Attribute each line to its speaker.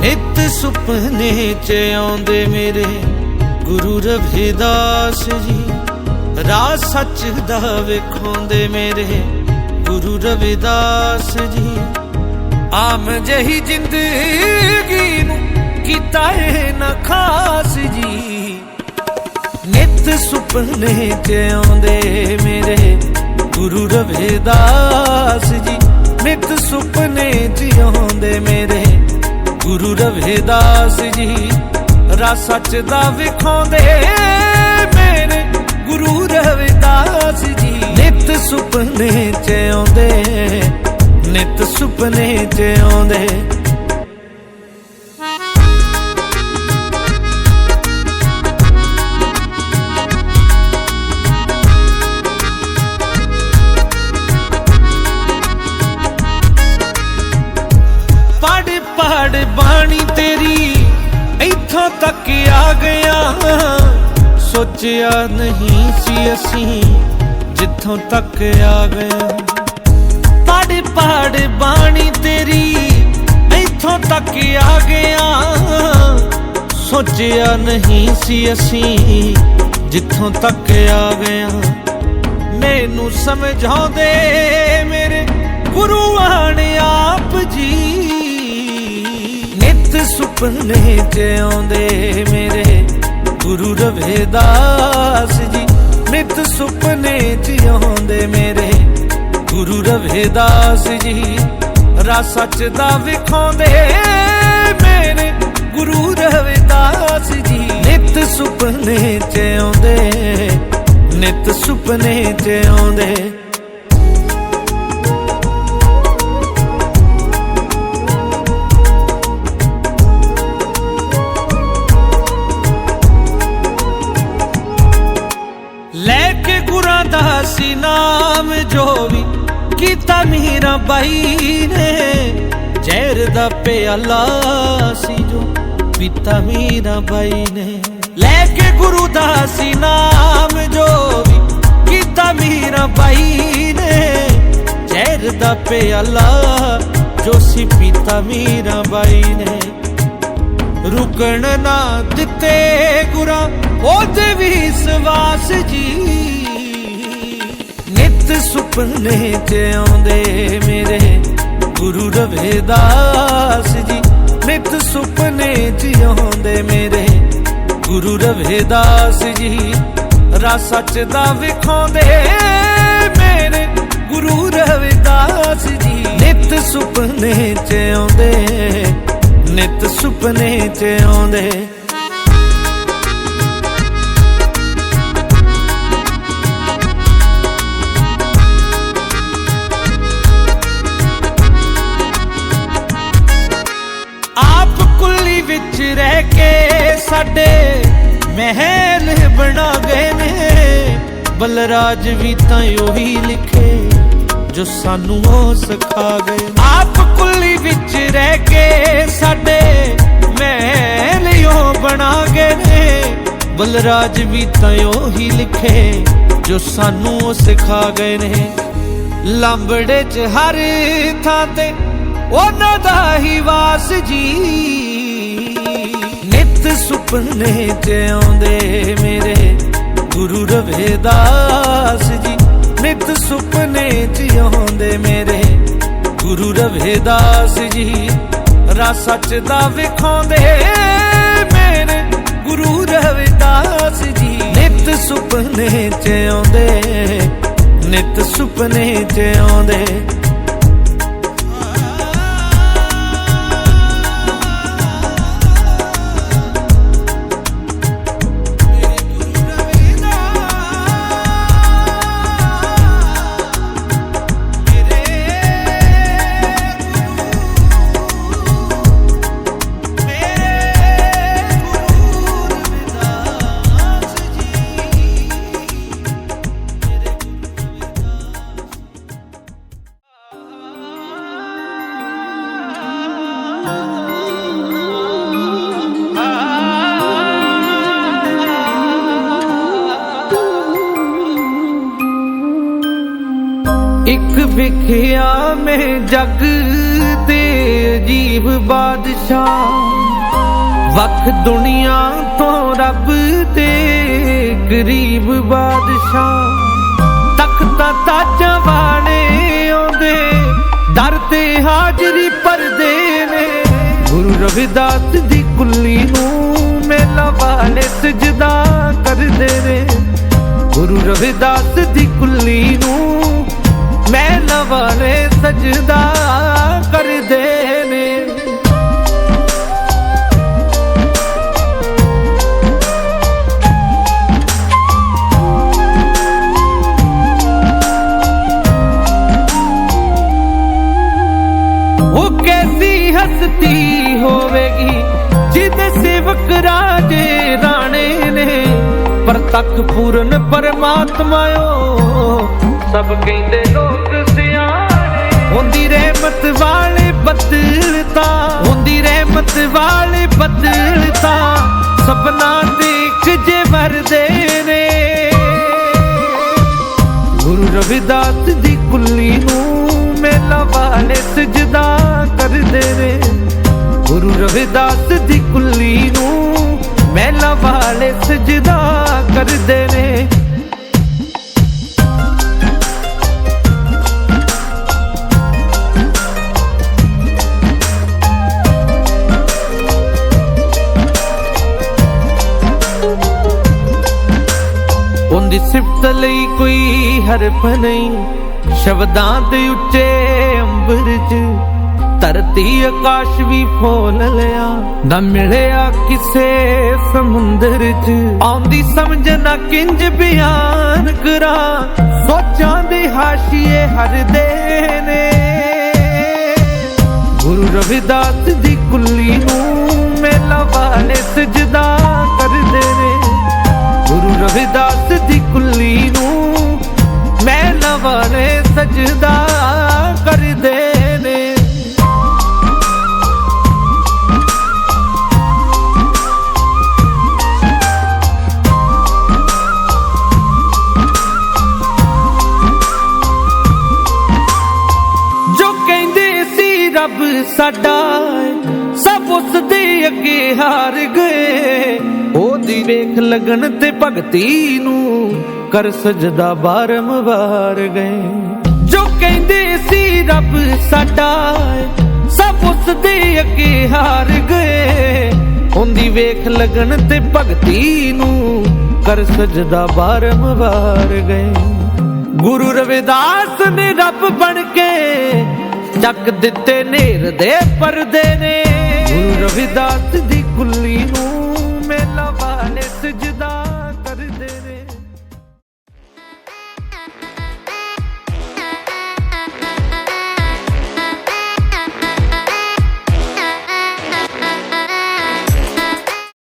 Speaker 1: ਨਿਤ ਸੁਪਨੇ ਚ ਆਉਂਦੇ ਮੇਰੇ ਗੁਰੂ ਰਵਿਦਾਸ ਜੀ। ਰਾਹ ਸੱਚ ਦਾ ਵੇਖਾਉਂਦੇ ਮੇਰੇ ਗੁਰੂ ਰਵਿਦਾਸ ਜੀ। ਆਮ ਜਹੀ ਜ਼ਿੰਦਗੀ ਨੂੰ ਕੀਤਾ ਏ ਨਾ ਖਾਸ ਜੀ। ਨਿਤ ਸੁਪਨੇ ਚ ਆਉਂਦੇ ਮੇਰੇ ਗੁਰੂ ਰਵਿਦਾਸ ਜੀ। ਨਿਤ ਸੁਪਨੇ ਚ ਆਉਂਦੇ ਮੇਰੇ ਗੁਰੂ ਰਵਿਦਾਸ ਜੀ ਰਾ ਸੱਚ ਦਾ ਵਿਖਾਉਂਦੇ ਮੇਰੇ ਗੁਰੂ ਰਵਿਦਾਸ ਜੀ। ਨਿਤ ਸੁਪਨੇ ਚ ਆਉਂਦੇ, ਨਿਤ ਸੁਪਨੇ ਚ ਆਉਂਦੇ ਪੜ ਬਾਣੀ ਤੇਰੀ ਇੱਥੋਂ ਤੱਕ ਆ ਗਿਆ। ਸੋਚਿਆ ਨਹੀਂ ਸੀ ਅਸੀਂ ਜਿੱਥੋਂ ਤੱਕ ਆ ਗਿਆ। ਪੜ ਪੜ ਬਾਣੀ ਤੇਰੀ ਇੱਥੋਂ ਤੱਕ ਆ ਗਿਆ। ਸੋਚਿਆ ਨਹੀਂ ਸੀ ਅਸੀਂ ਜਿੱਥੋਂ ਤੱਕ ਆ ਗਿਆ। ਮੈਨੂੰ ਸਮਝਾਉਂਦੇ ਮੇਰੇ ਗੁਰੂਆਂ ਨੇ ਨਿਤ ਸੁਪਨੇ ਚ ਆਉਂਦੇ ਮੇਰੇ। ਗੁਰੂ ਰਵਿਦਾਸ ਜੀ, ਨਿਤ ਸੁਪਨੇ ਚ ਆਉਂਦੇ ਮੇਰੇ। ਗੁਰੂ ਰਵਿਦਾਸ ਜੀ, ਰਾ ਸੱਚ ਦਾ ਵਿਖਾਉਂਦੇ ਮੇਰੇ। ਗੁਰੂ ਰਵਿਦਾਸ ਜੀ, ਨਿਤ ਸੁਪਨੇ ਚ ਆਉਂਦੇ। ਨਿਤ ਸੁਪਨੇ ਚ ਆਉਂਦੇ। ਕੇ ਦਾ ਸੀ ਨਾਮ ਜੋ ਵੀ ਕੀਤਾ ਮੀਰਾ ਬਾਈ ਨੇ। ਜ਼ਹਿਰ ਦਾ ਪਿਆਲਾ ਸੀ ਜੋ ਪੀਤਾ ਮੀਰਾ ਬਾਈ ਨੇ। ਲੈ ਕੇ ਗੁਰੂ ਦਾ ਸੀ ਨਾਮ ਜੋ ਵੀ ਕੀਤਾ ਮੀਰਾ ਬਾਈ ਨੇ। ਜ਼ਹਿਰ ਦਾ ਪਿਆਲਾ ਜੋ ਸੀ ਪੀਤਾ ਮੀਰਾ ਬਾਈ ਨੇ। ਰੁਕਣ ਨਾ ਦਿੱਤੇ ਗੁਰਾਂ, ਉਹਦੇ ਵੀ ਸਵਾਸ ਜੀ। ਸੁਪਨੇ ਚ ਆਉਂਦੇ ਮੇਰੇ। ਗੁਰੂ ਰਵਿਦਾਸ ਜੀ, ਨਿਤ ਸੁਪਨੇ ਚ ਆਉਂਦੇ ਮੇਰੇ। ਗੁਰੂ ਰਵਿਦਾਸ ਜੀ ਰਾ ਸੱਚ ਦਾ ਵਿਖਾਉਂਦੇ ਮੇਰੇ। ਗੁਰੂ ਰਵਿਦਾਸ ਜੀ, ਨਿਤ ਸੁਪਨੇ ਚ ਆਉਂਦੇ। ਨਿਤ ਸੁਪਨੇ ਚ ਆਉਂਦੇ। ਰਹਿ ਕੇ ਸਾਡੇ ਮਹਿਲ ਬਣਾ ਗਏ ਨੇ। ਬਲਰਾਜ ਵੀ ਤਾਂ ਉਹੀ ਲਿਖੇ ਜੋ ਸਾਨੂੰ ਉਹ ਸਿਖਾ ਗਏ। ਆਪ ਕੁੱਲੀ ਵਿੱਚ ਰਹਿ ਕੇ ਸਾਡੇ ਮਹਿਲ ਉਹ ਬਣਾ ਗਏ ਨੇ। ਬਲਰਾਜ ਵੀ ਤਾਂ ਉਹੀ ਲਿਖੇ ਜੋ ਸਾਨੂੰ ਉਹ ਸਿਖਾ ਗਏ ਨੇ। ਲੰਬੜੇ ਚ ਹਰ ਥਾਂ ਤੇ ਉਹਨਾਂ ਦਾ ਹੀ ਵਾਸ ਜੀ। ਸੁਪਨੇ ਚ ਆਉਂਦੇ ਮੇਰੇ। ਗੁਰੂ ਰਵਿਦਾਸ ਜੀ, ਨਿਤ ਸੁਪਨੇ ਚ ਆਉਂਦੇ ਮੇਰੇ। ਗੁਰੂ ਰਵਿਦਾਸ ਜੀ, ਰਾ ਸੱਚ ਦਾ ਵਿਖਾਉਂਦੇ ਮੇਰੇ। ਗੁਰੂ ਰਵਿਦਾਸ ਜੀ, ਨਿਤ ਸੁਪਨੇ ਚ ਆਉਂਦੇ। ਨਿਤ ਸੁਪਨੇ ਚ ਆਉਂਦੇ। ਇੱਕ ਵਿਖਿਆ ਮੈਂ ਜਗ ਤੇ ਅਜੀਬ ਬਾਦਸ਼ਾਹ। ਵੱਖ ਦੁਨੀਆ ਤੋਂ ਰੱਬ ਦੇ ਗਰੀਬ ਬਾਦਸ਼ਾਹ। ਤਖਤਾ ਤਾਜਾਂ ਵਾਲੇ ਆਉਂਦੇ ਦਰ ਤੇ ਹਾਜ਼ਰੀ ਪਰਦੇ ਨੇ। ਗੁਰੂ ਰਵਿਦਾਸ ਦੀ ਕੁੱਲੀ ਨੂੰ ਮੇਲਾ ਵਾਲੇ ਸਜਦਾ। ਹਸਤੀ ਹੋਵੇਗੀ, ਜਿਹਦੇ ਸੇਵਕ ਰਾਜੇ ਰਾਣੇ ਨੇ। ਪ੍ਰਤੱਖ ਪੂਰਨ ਪਰਮਾਤਮਾਓ ਸਭ ਕਹਿੰਦੇ ਲੋਕ ਸਿਆਣੇ। ਹੁੰਦੀ ਰਹਿਮਤ ਵਾਲੇ ਬਦਲਤਾ, ਹੁੰਦੀ ਰਹਿਮਤ ਵਾਲੇ ਬਦਲਤਾ, ਸਪਨਾ ਦੇਖ ਜੇ ਵਰਦੇ ਨੇ। ਗੁਰੂ ਰਵਿਦਾਸ ਦੀ ਕੁੱਲੀ ਨੂੰ ਮੇਲਾ ਵਾਲੇ ਸਜਦਾ ਕਰਦੇ ਨੇ ਗੁਰੂ ਰਵਿਦਾਸ ਦੀ ਕੁੱਲੀ ਨੂੰ ਮੇਲਾ ਵਾਲੇ ਸਜਦਾ ਕਰਦੇ ਨੇ ਉਹਦੀ ਸਿਫਤ ਲਈ ਕੋਈ ਹਰਫ ਨਹੀਂ। ਸ਼ਬਦਾਂ ਤੇ ਉੱਚੇ ਅੰਬਰ 'ਚ ਧਰਤੀ ਆਕਾਸ਼ ਵੀ ਫੋਲ ਲਿਆ। ਨਾ ਮਿਲਿਆ ਕਿਸੇ ਸਮੁੰਦਰ 'ਚ। ਆਉਂਦੀ ਸਮਝ ਨਾ ਕਿੰਜ ਬਿਆਨ ਕਰਾਂ। ਸੋਚਾਂ ਦੇ ਹਾਸ਼ੀਏ ਹਰਦੇ ਨੇ ਗੁਰੂ ਰਵਿਦਾਸ ਦੀ ਕੁੱਲੀ ਨੂੰ ਮੇਲਾ ਵਾਲੇ ਸਜਦਾ ਕਰਦੇ ਨੇ। ਗੁਰੂ ਰਵਿਦਾਸ ਦੀ ਕੁੱਲੀ ਨੂੰ ਵਾਲੇ ਸਜਦਾ ਕਰਦੇ ਨੇ। ਜੋ ਕਹਿੰਦੇ ਸੀ ਰੱਬ ਸਾਡਾ, ਸਭ ਉਸ ਦੇ ਅੱਗੇ ਹਾਰ ਗਏ। ਉਹਦੀ ਵੇਖ ਲਗਨ ਤੇ ਭਗਤੀ ਨੂੰ ਕਰ ਸਜਦਾ ਬਾਰੰਬਾਰ ਗਏ। ਜੋ ਕਹਿੰਦੇ ਸੀ ਰੱਬ ਸਾਡਾ ਸਭ ਉਸ ਦੇ ਅੱਗੇ ਹਾਰ ਗਏ। ਉਹਦੀ ਵੇਖ ਲਗਨ ਤੇ ਭਗਤੀ ਨੂੰ ਕਰ ਸਜਦਾ ਬਾਰੰਬਾਰ ਗਏ। ਗੁਰੂ ਰਵਿਦਾਸ ਨੇ ਰੱਬ ਬਣ ਕੇ ਚੱਕ ਦਿੱਤੇ ਨੇਰ ਦੇ ਪਰਦੇ ਨੇ। ਗੁਰੂ ਰਵਿਦਾਸ ਦੀ ਕੁੱਲੀ